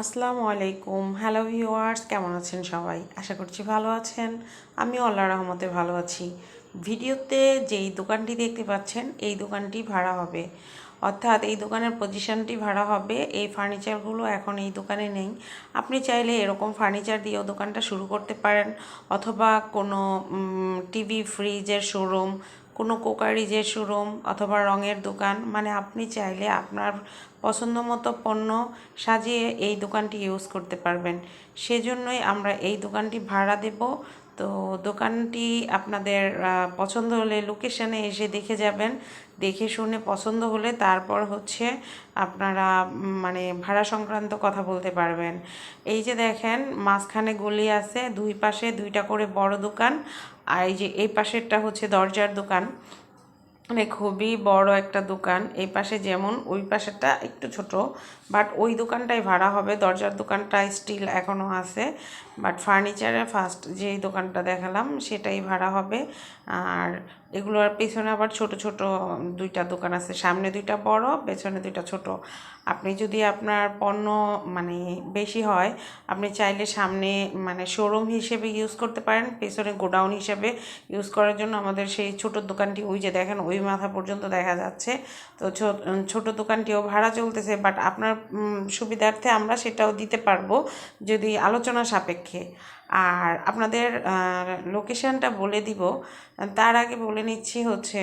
আসসালামু আলাইকুম। Hello viewers কেমন আছেন সবাই? আশা করছি ভালো আছেন। আমি আল্লাহ রহমতে ভালো আছি। ভিডিওতে যেই দোকানটি দেখতে পাচ্ছেন, এই দোকানটি ভাড়া হবে। অর্থাৎ এই দোকানের পজিশনটি ভাড়া হবে। এই ফার্নিচারগুলো এখন এই দোকানে নেই। আপনি চাইলে এরকম ফার্নিচার দিয়েও দোকানটা শুরু করতে পারেন। অথবা কোনো টিভি ফ্রিজের শোরুম কোনো কোকারিজের শোরুম অথবা রঙের দোকান মানে আপনি চাইলে আপনার পছন্দ মতো পণ্য সাজিয়ে এই দোকানটি ইউজ করতে পারবেন। সেজন্যই আমরা এই দোকানটি ভাড়া দেব তো দোকানটি আপনাদের পছন্দ হলে লোকেশানে এসে দেখে যাবেন। দেখে শুনে পছন্দ হলে তারপর হচ্ছে আপনারা মানে ভাড়া সংক্রান্ত কথা বলতে পারবেন। এই যে দেখেন, মাঝখানে গলি আছে, দুই পাশে দুইটা করে বড় দোকান, আর এই যে এই পাশেরটা হচ্ছে দরজার দোকান। মানে খুবই বড় একটা দোকান। এই পাশে যেমন, ওই পাশেটা একটু ছোট বাট ওই দোকানটাই ভাড়া হবে। দরজার দোকানটা স্টিল এখনও আছে বাট ফার্নিচারের ফার্স্ট যেই দোকানটা দেখালাম, সেটাই ভাড়া হবে। আর এগুলোর পেছনে আবার ছোট ছোট দুইটা দোকান আছে। সামনে দুইটা বড়, পেছনে দুইটা ছোট। আপনি যদি আপনার পণ্য মানে বেশি হয়, আপনি চাইলে সামনে মানে শোরুম হিসেবে ইউজ করতে পারেন। পেছনে গোডাউন হিসেবে ইউজ করার জন্য আমাদের সেই ছোট দোকানটি, ওই যে দেখেন, ওই মাথা পর্যন্ত দেখা যাচ্ছে। তো ছোট দোকানটিও ভাড়া চলতেছে বাট আপনার সুবিধার্থে আমরা সেটাও দিতে পারব যদি আলোচনা সাপেক্ষে। আর আপনাদের লোকেশানটা বলে দিব। তার আগে বলে নিচ্ছি হচ্ছে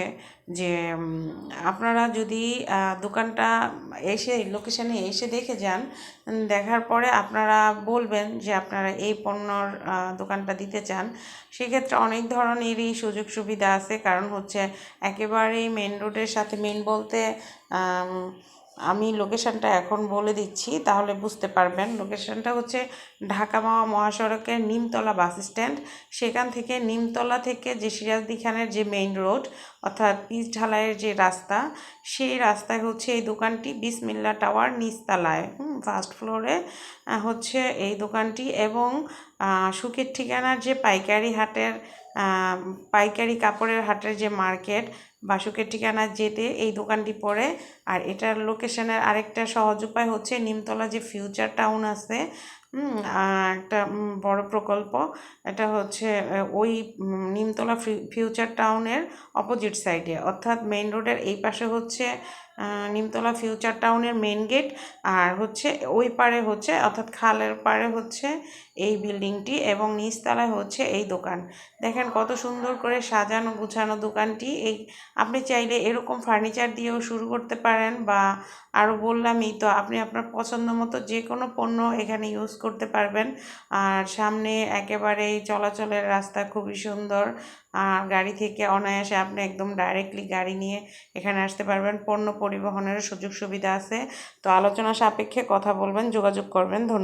যে আপনারা যদি দোকানটা এসে লোকেশানে এসে দেখে যান দেখার পরে আপনারা বলবেন যে আপনারা এই পণ্যর দোকানটা দিতে চান। সেক্ষেত্রে অনেক ধরনেরই সুযোগ সুবিধা আছে। কারণ হচ্ছে একেবারেই মেন রোডের সাথে মেন বলতে আমি লোকেশানটা এখন বলে দিচ্ছি, তাহলে বুঝতে পারবেন। লোকেশানটা হচ্ছে ঢাকা মাওয়া মহাসড়কের নিমতলা বাস স্ট্যান্ড। সেখান থেকে নিমতলা থেকে যে সিরাজদি খানের যে মেইন রোড অর্থাৎ পিচ ঢালাইয়ের যে রাস্তা, সেই রাস্তায় হচ্ছে এই দোকানটি বিসমিল্লা টাওয়ার নিচতলায়। ফার্স্ট ফ্লোরে হচ্ছে এই দোকানটি এবং সুখের ঠিকানার যে পাইকারি হাটের পাইকারি কাপড়ের হাটের যে মার্কেট বাসুকের ঠিকানা যেতে এই দোকানটি পড়ে। আর এটার লোকেশনের আরেকটা সহজ উপায় হচ্ছে নিমতলা যে ফিউচার টাউন আছে একটা বড় প্রকল্প। এটা হচ্ছে ওই নিমতলা ফিউচার টাউনের অপোজিট সাইডে অর্থাৎ মেইন রোডের এই পাশে হচ্ছে নিমতলা ফিউচার টাউনের মেন গেট আর হচ্ছে ওই পারে হচ্ছে, অর্থাৎ খালের পারে হচ্ছে এই বিল্ডিংটি এবং নিচতলায় হচ্ছে এই দোকান। দেখেন কত সুন্দর করে সাজানো গুছানো দোকানটি। এই আপনি চাইলে এরকম ফার্নিচার দিয়েও শুরু করতে পারেন বা আরও বললামই তো, আপনি আপনার পছন্দ মতো যে কোনো পণ্য এখানে ইউজ করতে পারবেন। আর সামনে একেবারেই চলাচলের রাস্তা খুবই সুন্দর। আর গাড়ি থেকে অনায়াসে আপনি একদম ডাইরেক্টলি গাড়ি নিয়ে এখানে আসতে পারবেন। পণ্য পরিবহনের সুযোগ সুবিধা আছে। তো আলোচনা সাপেক্ষে কথা বলবেন যোগাযোগ করবেন। ধন্যবাদ।